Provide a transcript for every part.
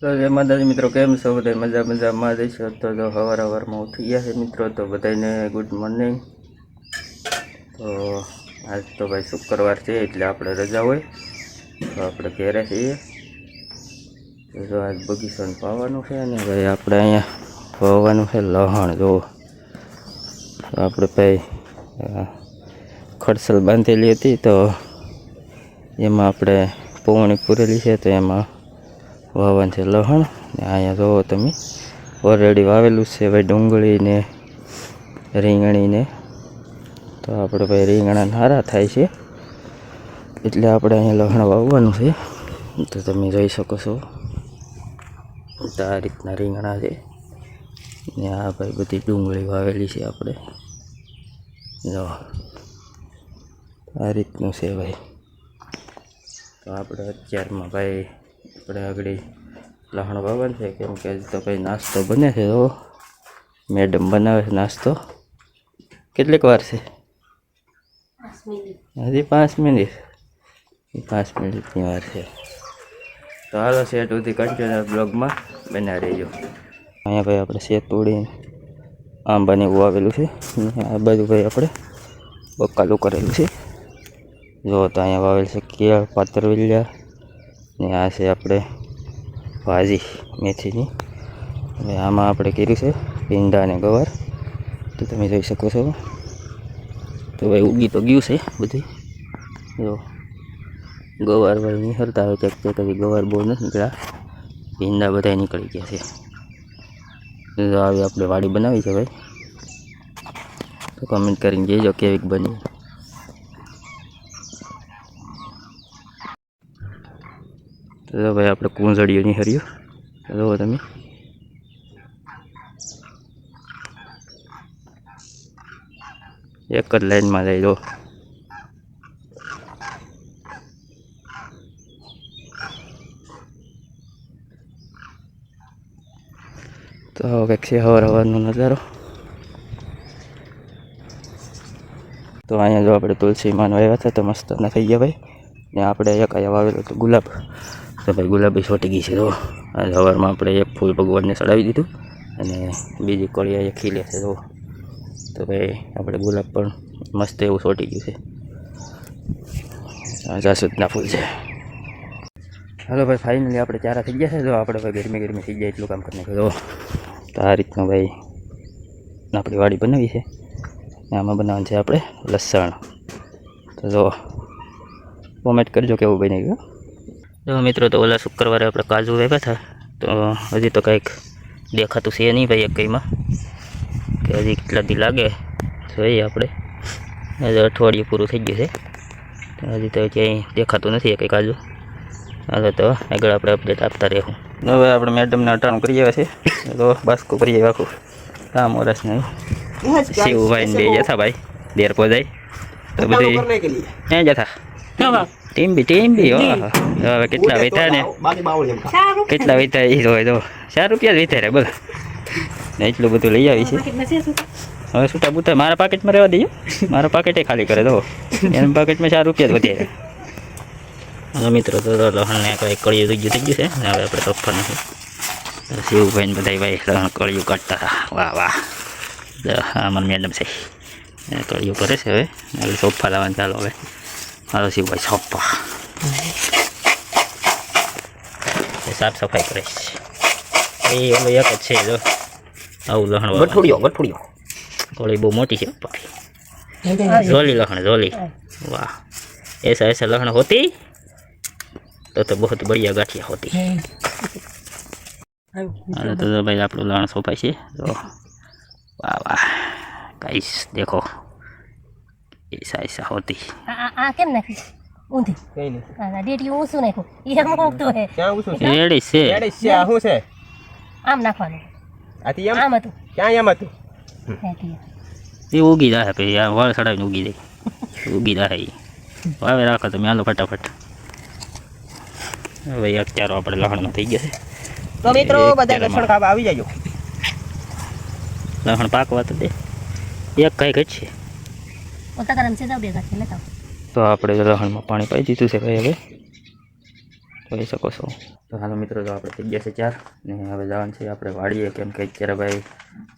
તો જય માતાજી મિત્રો, કેમ છો? બધા મજા, મજામાં જઈશો તો જો સવાર સવારમાં ઉઠી ગયા છે મિત્રો, તો બધાને ગુડ મોર્નિંગ તો આજ તો ભાઈ શુક્રવાર છે, એટલે આપણે રજા હોય. તો આપણે ઘેરે છીએ. જો આજ બગીચાને પાવાનું છે અને ભાઈ આપણે અહીંયા વાવવાનું છે લહણ જો આપણે ભાઈ ખડસલ બાંધેલી હતી, તો એમાં આપણે પોવણી પૂરેલી છે, તો એમાં વાવવાનું છે લહણ. ને અહીંયા જોવો તમે. ઓલરેડી વાવેલું છે ભાઈ ડુંગળીને રીંગણીને તો આપણે ભાઈ રીંગણા નારા થાય છે. એટલે આપણે અહીંયા લહણ વાવવાનું છે. તો તમે જોઈ શકો છો. તો આ રીતના રીંગણા છે. ને આ ભાઈ બધી ડુંગળી વાવેલી છે આપણે. જો. આ રીતનું છે ભાઈ. તો આપણે અત્યારમાં ભાઈ આપણે આગળ લહણ વાવન છે, કેમ કે તો ભાઈ નાસ્તો બને છે તો મેડમ બનાવે છે નાસ્તો. કેટલીક વાર છે? હજી પાંચ મિનિટ. પાંચ મિનિટની વાર છે. તો હાલો, સેટ સુધી કન્ટિન્યુ બ્લોગમાં બના રહેજો. અહીંયા ભાઈ આપણે શેત તોડી આંબાને એવું આવેલું છે. આ બાજુ ભાઈ આપણે બકાલું કરેલું છે. જો તો અહીંયા વાવેલ છે કેળ પાતરવેલિયા ને આ છે આપણે ભાજી મેથીની. હવે આમાં આપણે કર્યું છે ભીંડા અને ગવાર. તો તમે જોઈ શકો છો. તો ભાઈ ઉગી તો ગયું છે બધું જો, ગવાર ભાઈ નીકળતા હોય ચેક ચેક હજી ગવાર બહુ નથી નીકળ્યા. ભીંડા બધા નીકળી ગયા છે. આવી આપણે વાડી બનાવી છે ભાઈ. તો કમેન્ટ કરીને કહેજો કેવીક બની. તો ભાઈ આપણે કુંજળીઓ નહીં હર્યું. જુઓ તમે. એક જ લાઈનમાં જઈ લો. તો હવે છે હવાર હવારનો નજારો. તો અહીંયા જો આપણે તુલસી માનો આવ્યા હતા, તો મસ્ત ના થઈ ગયા ભાઈ. ને આપણે એક અહીંયા વાવેલો તો ગુલાબ. તો ભાઈ ગુલાબી સોટી ગઈ છે તો આજે સવારમાં આપણે એક ફૂલ ભગવાનને ચડાવી દીધું અને બીજી કળી એ ખીલે છે તો તો ભાઈ આપણે ગુલાબ પણ મસ્ત એવું સોટી ગયું છે. જાસૂદના ફૂલ છે. હલો ભાઈ ફાઇનલી આપણે ચારા થઈ ગયા છે તો આપણે ભાઈ ગરમી ગરમી થઈ જાય એટલું કામ કરીને તો આ રીતનું ભાઈ આપણી વાડી બનાવી છે. આમાં બનાવવાનું છે આપણે લસણ. તો જો કોમેન્ટ કરજો કેવું બની ગયું જો મિત્રો તો ઓલા શુક્રવારે આપણે કાજુ વેવ્યા હતા તો હજી તો કંઈક દેખાતું છે નહીં ભાઈ એક કંઈમાં કે હજી કેટલા દી લાગે. જોઈએ આપણે. હજી અઠવાડિયું પૂરું થઈ ગયું છે. તો હજી તો ક્યાંય દેખાતું નથી કંઈ કાજુ. હાલો તો આગળ આપણે અપડેટ આપતા રહેવું. હવે આપણે મેડમને અટાણું કરી આવ્યા છે. તો બાસ્કો કરી આવ્યા આખું. કામ વરસને શિવભાઈ ને બે જથા ભાઈ. દેર પહોંચાય. તો બધી ક્યાં જથા ટીમ બી ટીમ બી હો હવે કેટલા વેતા ને કેટલા વેતા એ હોય તો ચાર રૂપિયા જ વેતા રે બોલ ને એટલું બધું લઈ આવી છે હવે છૂટા બૂટા મારા પાકેટમાં રહેવા દઈએ મારા પાકેટે ખાલી કરે તો એના પાકેટમાં ચાર રૂપિયા જ વધ્યા હવે મિત્રો તો લહણને કંઈક કળિયું થઈ ગયું થઈ ગયું છે ને હવે આપણે તોફાનું છે શિવભાઈ ને બધા ભાઈ લહણ કળિયું કાઢતા હતા વાહ વાહ તો આ અમારી મેડમ છે એ કળિયું કરે છે હવે હવે સોફા લાવવાનું ચાલો હવે અરસી ભાઈ છપ્પા સાફ સફાઈ કરે છે એ ઓલો એક જ છે જો આવું લહણ ગઠુડિયો ગઠુડિયો કોળી બહુ મોટી છે પાછી ઝોલી લહણ ઝોલી વાહ એસા એસા લહણ હોતી તો તો બહુ બઢિયા ગાંઠિયા હોતી અરે તો ભાઈ આપણું લહણ સોપાય છે તો વાહ વાહ ગાઈસ દેખો ઈસા ઈસા હોતી આ આ કેમ નાખી ઊંધી કઈ નહીં આ ડેટી ઊંસું નાખો એ મોટો હે ક્યાં ઊંસું છે એડી છે એડી છે આ શું છે આમ નાખવાનું આથી એમ આમ હતું ક્યાં એમ હતું એ ઉગી જાય પછી આ વાળ સડાવીને ઉગી જાય ઉગી જાય વાવે રાખો તમે આલો ફટાફટ હવે અત્યારે આપણે લહણમાં થઈ ગયા છે તો મિત્રો બધા લસણ ખાવા આવી જાજો લહણ પાકવા તો દે એક કઈ ઘટશે ઓતા કરમ છે જાવ બે છે લેતા તો આપણે લહણમાં પાણી પાઈ દીધું છે ભાઈ હવે. જોઈ શકો છો. તો હાલો મિત્રો તો આપણે થઈ ગયા છે ચાર ને હવે જવાનું છે આપણે વાડીએ. કેમ કે અત્યારે ભાઈ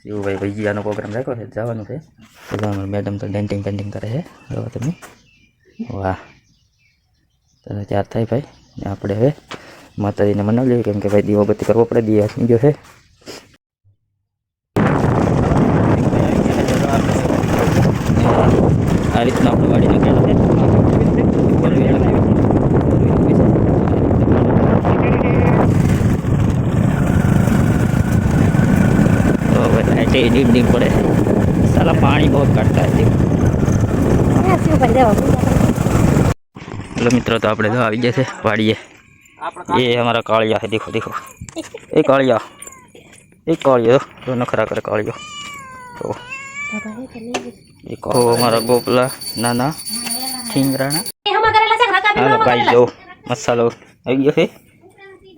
શિવભાઈ ભૈયાનો પ્રોગ્રામ રાખ્યો છે, જવાનું છે. તો મેડમ તો ડેન્ટિંગ પેન્ટિંગ કરે છે. બરાબર તમે. વાહ. તો ચાર થાય ભાઈ. ને આપણે હવે માતાજીને મનાવી લઈએ. કેમ કે ભાઈ દીવો બત્તી કરવો પડે, દીવા થઈ ગયો છે આ રીતના આપણે વાડીને ગયેલા તો બધા ડીમ ડીમ પડે સાલા પાણી બહુ કાઢતા હતી હા, શિવભાઈ જાઓ. હેલો મિત્રો તો આપણે તો આવી ગયા છે વાડીએ એ અમારા કાળિયા છે દેખો દેખો એ કાળિયા એ કાળિયો તો નખરા કરે કાળિયો તો બાબા, એ તો લઈ ગઈ. એ કહો અમારા ગોપલા નાના ખીંગરાના એ હમણાં કરેલા છે, રકાબી હાલો હમણાં કાઈ કરેલા જો મસાલો આવી ગયો છે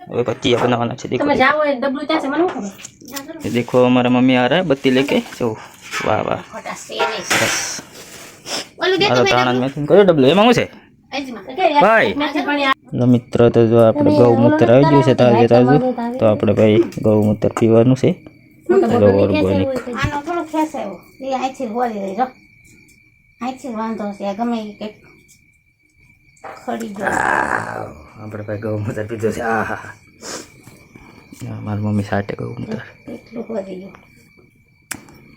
હવે પચીયા બનાવવાના છે છે. દેખો તમે જાઓ એ ડબલું ત્યાં છે મને શું ખબર ये देखो हमारा मम्मी आ रहा है बत्ती लेके जो वाह वाह ખોટા શેરે છે. बस ઓલું દે તો હાલો તાણા મેં કયો ડબલો એમાં શું છે અજમા. કે યાર, ભાઈ. મેથી પણ યાર. તો મિત્ર તો જો આપણે ગૌમૂત્ર આવી ગયું છે તાજે તાજું તો આપણે ભાઈ ગૌમૂત્ર પીવાનું છે હેલો ઓર્ગોનિક આનો થોડો ખેસ આવ્યો એ અહીંથી બોલી રહી જો અહીંથી વાંધો છે આ ગમે એ કંઈક ખડી ગયો આપણે ભાઈ ગૌમૂત્ર પીધું છે આ હા હા મારી મમ્મી સાટે કહું હું વધી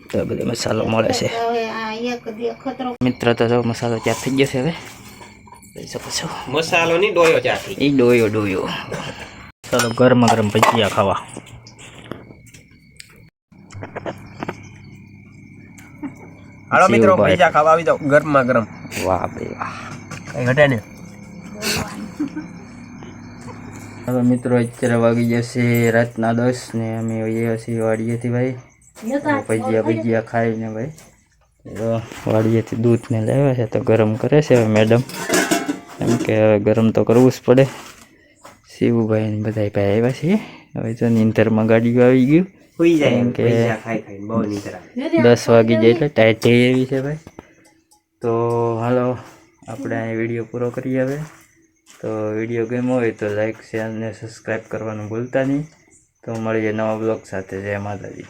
તો બધો મસાલો મળે છે. મિત્ર તો જો મસાલો ચાર થઈ ગયો છે હવે. જોઈ શકો છો. મસાલો ની ડોયો ચાર એ ડોયો ડોયો. ચાલો ગરમા ગરમ ભજીયા ખાવા. હાલો મિત્રો ભજીયા ખાવા આવી જાવ ગરમા ગરમ. વાહ ભાઈ વાહ. કઈ ઘટે ને હવે મિત્રો અત્યારે વાગી જશે રાતના દસ ને અમે અહીંયા છીએ વાડીએથી ભાઈ. ભજીયા ભજીયા ખાઈને ભાઈ. તો વાડીએથી દૂધ ને લાવ્યા છે તો ગરમ કરે છે હવે મેડમ એમ કે હવે ગરમ તો કરવું જ પડે. શિવભાઈ ને બધા ભાઈ આવ્યા છીએ. હવે તો નીંદરમાં ગાડીઓ આવી ગયું. સુઈ કેમ કે- પૈસા ખાઈ ખાઈને બહુ નીંદર. આવે દસ વાગી જાય એટલે ટાઈટ થઈ એવી છે ભાઈ. તો હાલો આપણે આ વીડિયો પૂરો કરીએ હવે. તો વીડિયો ગમ્યો હોય તો લાઈક શેર અને સબસ્ક્રાઈબ કરવાનું ભૂલતા નહીં. તો મળીએ નવા બ્લોગ સાથે. જય માતાજી.